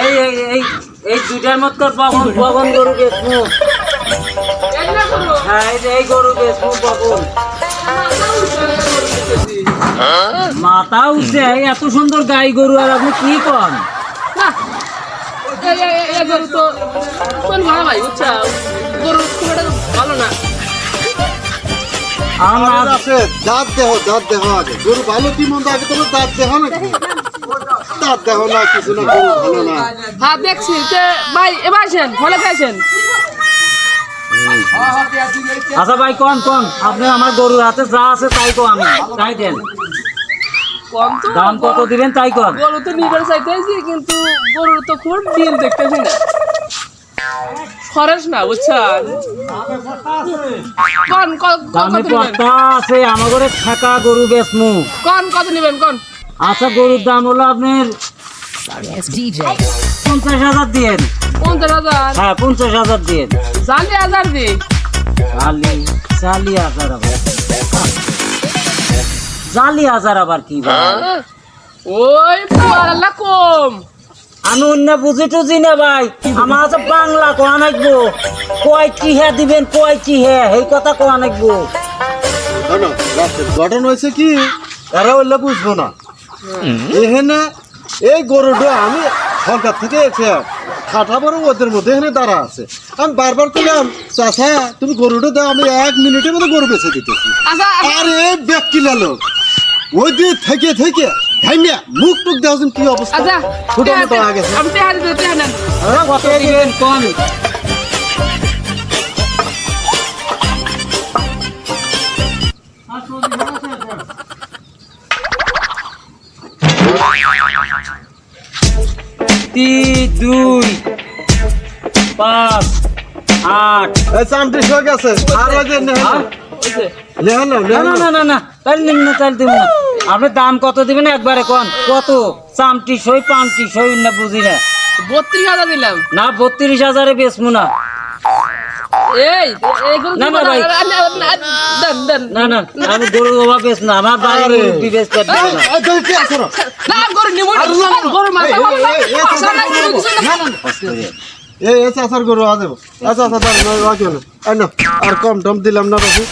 এই এই এই এই মত বেচমু। হ্যাঁ এই বেচমু মাথা উঠছে এত সুন্দর গাই গরু, আর আপনি কি কন? গরু তো ভালো ভাই বুঝছা? গরু খুব একটা ভালো না। আমার আছে দাঁত দেহ দাঁত দেহ আগে গরু ভালো কি মন্দ আগে তোমার? দাঁত দেহ নাকি? দাঁত দেহ না কিছু না গরু ভালো না। হ্যাঁ দেখছি ভাই এবার আসেন ফলে খাইছেন। আচ্ছা ভাই কোন কোন? আপনি আমার গরুর হাতে যা আছে তাই তো আমি তাই দেন। কম তো দাম কত দিবেন তাই কর। গরু তো নিবার চাইতেছি কিন্তু গরুর তো খুব ডিল দেখতেছি না। খরচ না বুঝছেন? কন দামে কত আছে আমার ঘরে থাকা গরু বেচমু। কন কত নেবেন কন? আচ্ছা গরুর দাম হলো আপনার পঞ্চাশ হাজার দিয়েন। পঞ্চাশ হাজার? হ্যাঁ পঞ্চাশ হাজার দিয়েন। জানি হাজার দি। জালি জালি হাজার আবার জালি হাজার আবার কি ভাই? ওই পাল্লা কম আমি অন্য বুঝি টুঝি না ভাই। আমার আছে বাংলা কোয়া নাকবো কয় কি হ্যাঁ দিবেন কয় কি হ্যাঁ এই কথা কোয়া নাকবো রাস্তার হয়েছে কি? এরা বললে বুঝব না। এখানে এই গরুটা আমি সরকার থেকে এসে খাটা বড় ওদের মধ্যে এখানে দাঁড়া আছে। আমি বারবার করলাম চাষা তুমি গরুটা দাও আমি এক মিনিটের মধ্যে গরু বেঁচে দিতেছি। আচ্ছা আর এই ব্যক্তি লালো ওই দিয়ে থেকে থেকে ভাইমিয়া মুখ টুক দেওয়া কি অবস্থা? আচ্ছা ছোট মতো হয়ে নেন হ্যাঁ, কত দিবেন দুই পাঁচ আট। এই চামটি হয়ে গেছে। আর ওই যে হ্যাঁ? না না না না না তাহলে নিন না তাহলে দিব না আপনি দাম কত দিবেন একবারে কোন কত চামটি সই পামটি সই না বুঝি না বত্রিশ হাজার দিলাম না বত্রিশ হাজারে বেচমু না এই না, না, ভাই। না না আমি গরু বাবা না আমার গরু আর না। গরু মাথা এই, আচ্ছা, গরু আ দেবো আচ্ছা আচ্ছা কম টম দিলাম না বাবু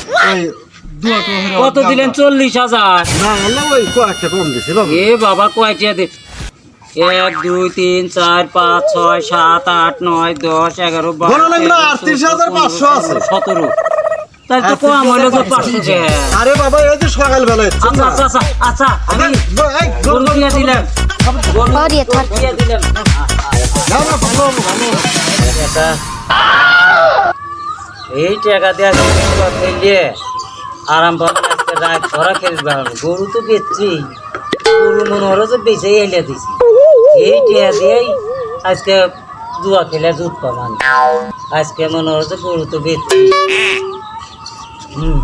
কত দিলেন? চল্লিশ হাজার। এ বাবা কয়টিয়া দে এক দুই তিন চার পাঁচ ছয় সাত আট নয় দশ এগারো সতেরো। তাহলে তো কম হলো তো পাঁচশো আরে বাবা এই যে আচ্ছা আচ্ছা আচ্ছা আচ্ছা আমি এই, গরু দিয়ে দিলাম। গরু গরু দিয়ে দিলাম। না, না, ভালো ভালো। এই টাকা দেওয়া খেলিয়ে আরাম পাবে আজকে রাত ধরা খেলবে গরু তো বেচছি। গরু মনে হলো যে বেঁচে এলে দিছি। এই টিয়া দিয়েই আজকে দুয়া খেলে দুধ পাবান আজকে মনে হলো যে গরু তো বেচছি। হুম।